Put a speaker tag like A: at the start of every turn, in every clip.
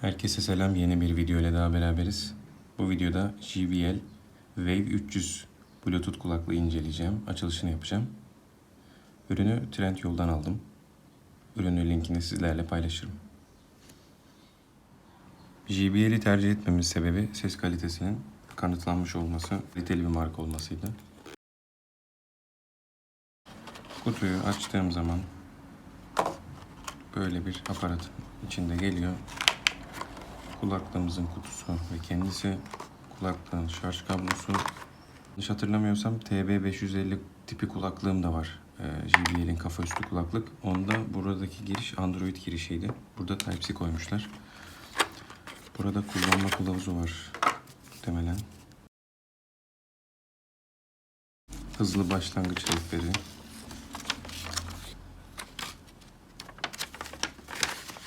A: Herkese selam. Yeni bir video ile daha beraberiz. Bu videoda JBL Wave 300 Bluetooth kulaklığı inceleyeceğim. Açılışını yapacağım. Ürünü Trendyol'dan aldım. Ürünün linkini sizlerle paylaşırım. JBL'i tercih etmemin sebebi ses kalitesinin kanıtlanmış olması, kaliteli bir marka olmasıydı. Kutuyu açtığım zaman böyle bir aparat içinde geliyor. Kulaklığımızın kutusu ve kendisi kulaklığın şarj kablosu. Yanlış hatırlamıyorsam TB550 tipi kulaklığım da var. Ee, JBL'in kafa üstü kulaklık. Onda buradaki giriş Android girişiydi. Burada Type-C koymuşlar. Burada kullanma kılavuzu var. Muhtemelen. Hızlı başlangıç rehberi.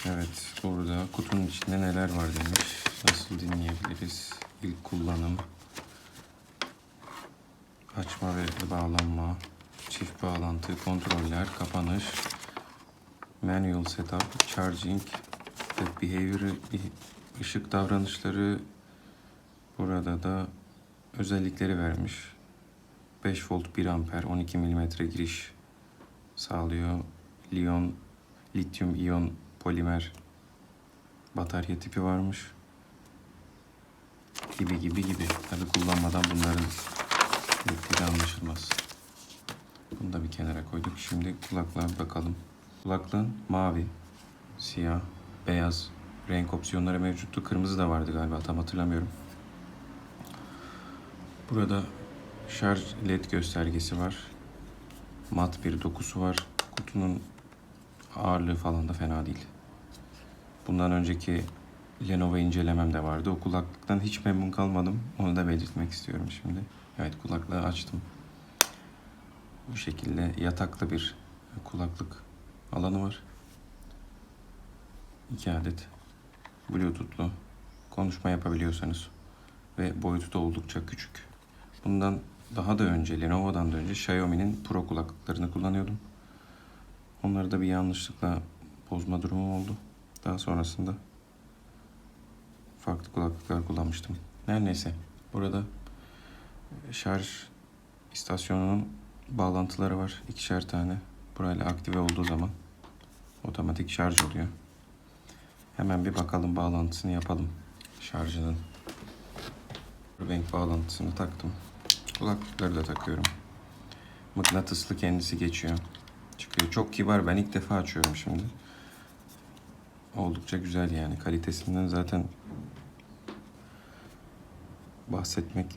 A: Evet, burada kutunun içinde neler var demiş. Nasıl dinleyebiliriz? İlk kullanım. Açma ve bağlanma. Çift bağlantı, kontroller, kapanış. Manual setup, charging, behavior, ışık davranışları. Burada da özellikleri vermiş. 5 volt 1 amper 12 milimetre giriş sağlıyor. Liyon lityum iyon polimer batarya tipi varmış. Gibi gibi gibi. Tabi kullanmadan bunların netleri anlaşılmaz. Bunu da bir kenara koyduk. Şimdi kulaklığa bakalım. Kulaklığın mavi, siyah, beyaz renk opsiyonları mevcuttu. Kırmızı da vardı galiba tam hatırlamıyorum. Burada şarj led göstergesi var. Mat bir dokusu var. Kutunun ağırlığı falan da fena değil. Bundan önceki Lenovo incelemem de vardı. O kulaklıktan hiç memnun kalmadım. Onu da belirtmek istiyorum şimdi. Evet kulaklığı açtım. Bu şekilde yataklı bir kulaklık alanı var. İki adet Bluetooth'lu konuşma yapabiliyorsanız ve boyutu da oldukça küçük. Bundan daha da önce Lenovo'dan da önce Xiaomi'nin Pro kulaklıklarını kullanıyordum. Onları da bir yanlışlıkla bozma durumum oldu. Daha sonrasında farklı kulaklıklar kullanmıştım. Her neyse. Burada şarj istasyonunun bağlantıları var. ikişer tane. Burayla aktive olduğu zaman otomatik şarj oluyor. Hemen bir bakalım bağlantısını yapalım. Şarjının. Powerbank bağlantısını taktım. Kulaklıkları da takıyorum. Mıknatıslı kendisi geçiyor. Çıkıyor. Çok kibar. Ben ilk defa açıyorum şimdi. Oldukça güzel yani. Kalitesinden zaten bahsetmek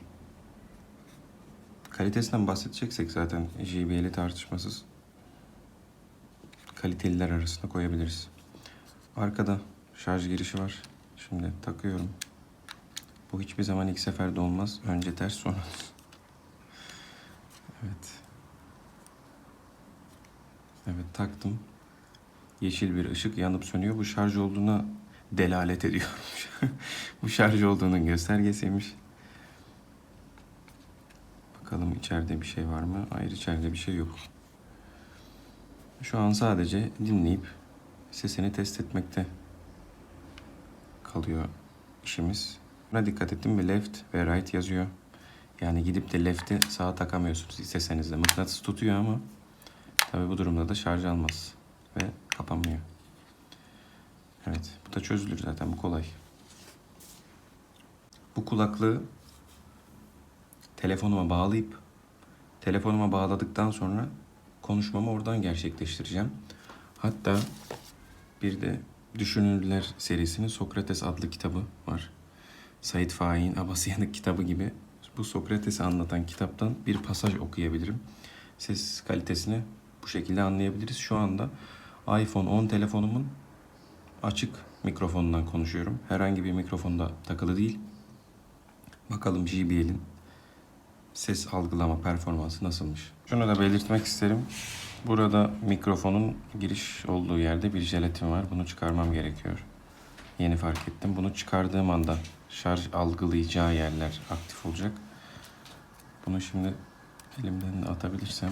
A: kalitesinden bahsedeceksek zaten JBL'i tartışmasız kaliteliler arasında koyabiliriz. Arkada şarj girişi var. Şimdi takıyorum. Bu hiçbir zaman ilk seferde olmaz. Önce ters sonra. evet. Evet taktım. Yeşil bir ışık yanıp sönüyor. Bu şarj olduğuna delalet ediyormuş. Bu şarj olduğunun göstergesiymiş. Bakalım içeride bir şey var mı? Hayır içeride bir şey yok. Şu an sadece dinleyip sesini test etmekte kalıyor işimiz. Buna dikkat ettim ve left ve right yazıyor. Yani gidip de left'i sağa takamıyorsunuz isteseniz de. Mıknatıs tutuyor ama tabi bu durumda da şarj almaz ve kapanmıyor. Evet bu da çözülür zaten bu kolay. Bu kulaklığı telefonuma bağlayıp telefonuma bağladıktan sonra konuşmamı oradan gerçekleştireceğim. Hatta bir de Düşünürler serisinin Sokrates adlı kitabı var. Said Faik'in Abasıyanık kitabı gibi bu Sokrates'i anlatan kitaptan bir pasaj okuyabilirim. Ses kalitesini bu şekilde anlayabiliriz. Şu anda iPhone 10 telefonumun açık mikrofonundan konuşuyorum. Herhangi bir mikrofonda takılı değil. Bakalım JBL'in ses algılama performansı nasılmış. Şunu da belirtmek isterim. Burada mikrofonun giriş olduğu yerde bir jelatin var. Bunu çıkarmam gerekiyor. Yeni fark ettim. Bunu çıkardığım anda şarj algılayacağı yerler aktif olacak. Bunu şimdi elimden de atabilirsem.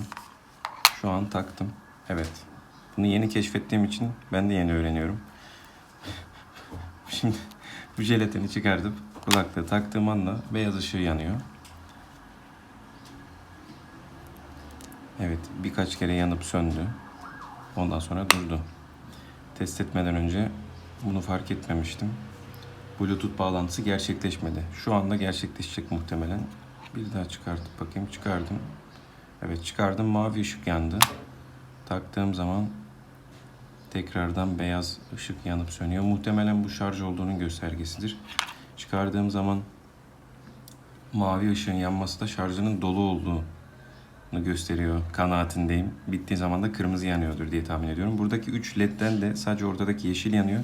A: Şu an taktım. Evet. Bunu yeni keşfettiğim için ben de yeni öğreniyorum. Şimdi bu jelatini çıkartıp kulaklığı taktığım anda beyaz ışığı yanıyor. Evet birkaç kere yanıp söndü. Ondan sonra durdu. Test etmeden önce bunu fark etmemiştim. Bluetooth bağlantısı gerçekleşmedi. Şu anda gerçekleşecek muhtemelen. Bir daha çıkartıp bakayım. Çıkardım. Evet çıkardım. Mavi ışık yandı. Taktığım zaman tekrardan beyaz ışık yanıp sönüyor. Muhtemelen bu şarj olduğunun göstergesidir. Çıkardığım zaman mavi ışığın yanması da şarjının dolu olduğunu gösteriyor kanaatindeyim. Bittiği zaman da kırmızı yanıyordur diye tahmin ediyorum. Buradaki 3 ledden de sadece ortadaki yeşil yanıyor.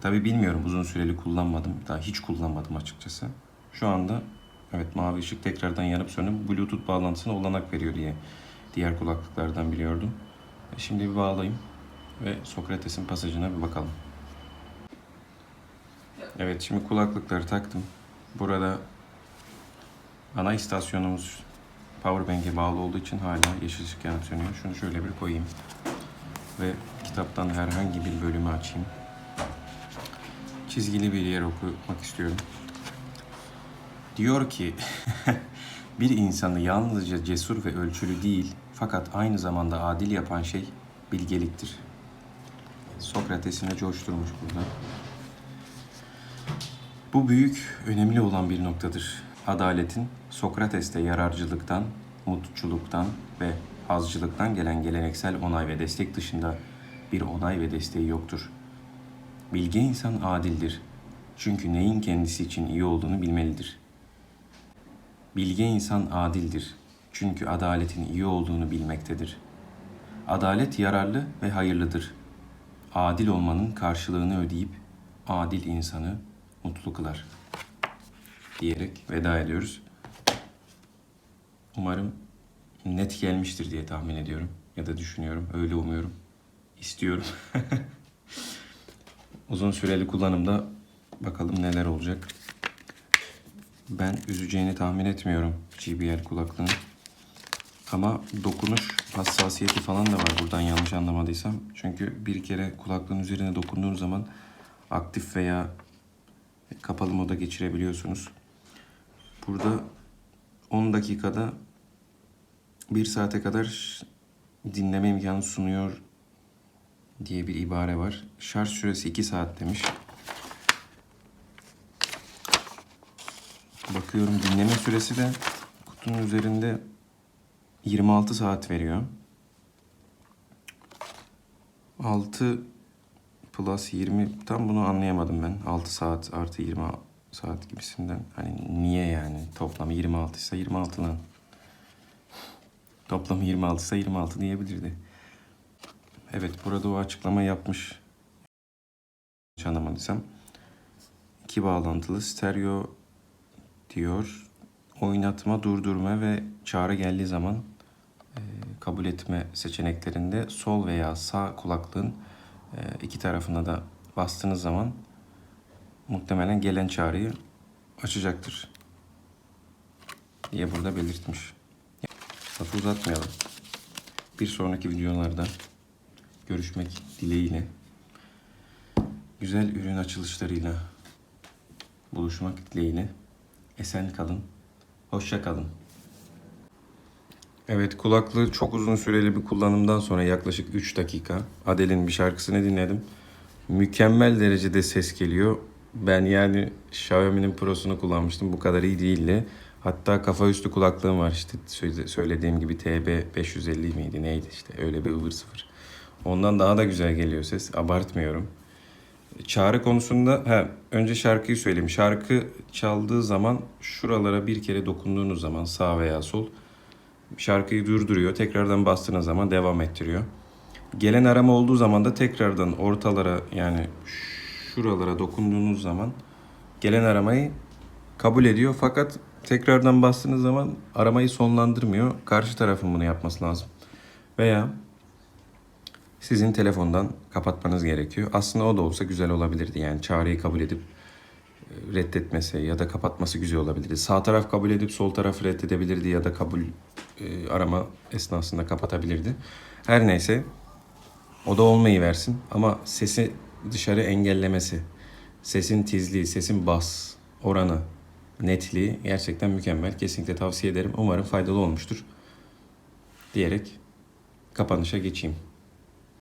A: Tabi bilmiyorum uzun süreli kullanmadım. Daha hiç kullanmadım açıkçası. Şu anda evet mavi ışık tekrardan yanıp sönüp Bluetooth bağlantısına olanak veriyor diye diğer kulaklıklardan biliyordum. E, Şimdi bir bağlayayım ve Sokrates'in pasajına bir bakalım. Evet şimdi kulaklıkları taktım. Burada ana istasyonumuz powerbank'e bağlı olduğu için hala yeşil ışık yanıp sönüyor. Şunu şöyle bir koyayım. Ve kitaptan herhangi bir bölümü açayım. Çizgili bir yer okumak istiyorum. Diyor ki bir insanı yalnızca cesur ve ölçülü değil fakat aynı zamanda adil yapan şey bilgeliktir. Sokrates'ine coşturmuş burada. Bu büyük, önemli olan bir noktadır. Adaletin Sokrates'te yararcılıktan, mutçuluktan ve hazcılıktan gelen geleneksel onay ve destek dışında bir onay ve desteği yoktur. Bilge insan adildir. Çünkü neyin kendisi için iyi olduğunu bilmelidir. Bilge insan adildir. Çünkü adaletin iyi olduğunu bilmektedir. Adalet yararlı ve hayırlıdır. Adil olmanın karşılığını ödeyip adil insanı mutlu kılar. Diyerek veda ediyoruz. Umarım net gelmiştir diye tahmin ediyorum ya da düşünüyorum. Öyle umuyorum. İstiyorum. Uzun süreli kullanımda bakalım neler olacak. Ben üzeceğini tahmin etmiyorum JBL kulaklığın. Ama dokunuş hassasiyeti falan da var buradan yanlış anlamadıysam. Çünkü bir kere kulaklığın üzerine dokunduğun zaman aktif veya kapalı moda geçirebiliyorsunuz. Burada 10 dakikada 1 saate kadar dinleme imkanı sunuyor diye bir ibare var. Şarj süresi 2 saat demiş. Bakıyorum dinleme süresi de kutunun üzerinde 26 saat veriyor. 6 plus 20 tam bunu anlayamadım ben. 6 saat artı 20 saat gibisinden. Hani niye yani toplamı 26 ise 26 lan. Toplamı 26 ise 26 diyebilirdi. Evet burada o açıklama yapmış. Hiç anlamadıysam. İki bağlantılı stereo diyor. Oynatma, durdurma ve çağrı geldiği zaman e, kabul etme seçeneklerinde sol veya sağ kulaklığın e, iki tarafına da bastığınız zaman muhtemelen gelen çağrıyı açacaktır diye burada belirtmiş. Lafı uzatmayalım. Bir sonraki videolarda görüşmek dileğiyle güzel ürün açılışlarıyla buluşmak dileğiyle esen kalın, hoşça kalın. Evet kulaklığı çok uzun süreli bir kullanımdan sonra yaklaşık 3 dakika Adele'in bir şarkısını dinledim. Mükemmel derecede ses geliyor. Ben yani Xiaomi'nin Pro'sunu kullanmıştım. Bu kadar iyi değildi. Hatta kafa üstü kulaklığım var işte söyle- söylediğim gibi TB 550 miydi neydi işte öyle bir ıvır sıfır. Ondan daha da güzel geliyor ses. Abartmıyorum. Çağrı konusunda ha, önce şarkıyı söyleyeyim. Şarkı çaldığı zaman şuralara bir kere dokunduğunuz zaman sağ veya sol şarkıyı durduruyor. Tekrardan bastığınız zaman devam ettiriyor. Gelen arama olduğu zaman da tekrardan ortalara yani şuralara dokunduğunuz zaman gelen aramayı kabul ediyor. Fakat tekrardan bastığınız zaman aramayı sonlandırmıyor. Karşı tarafın bunu yapması lazım. Veya sizin telefondan kapatmanız gerekiyor. Aslında o da olsa güzel olabilirdi. Yani çağrıyı kabul edip e, reddetmesi ya da kapatması güzel olabilirdi. Sağ taraf kabul edip sol taraf reddedebilirdi ya da kabul e, arama esnasında kapatabilirdi. Her neyse o da olmayı versin ama sesi dışarı engellemesi Sesin tizliği, sesin bas, oranı, netliği gerçekten mükemmel. Kesinlikle tavsiye ederim. Umarım faydalı olmuştur. Diyerek kapanışa geçeyim.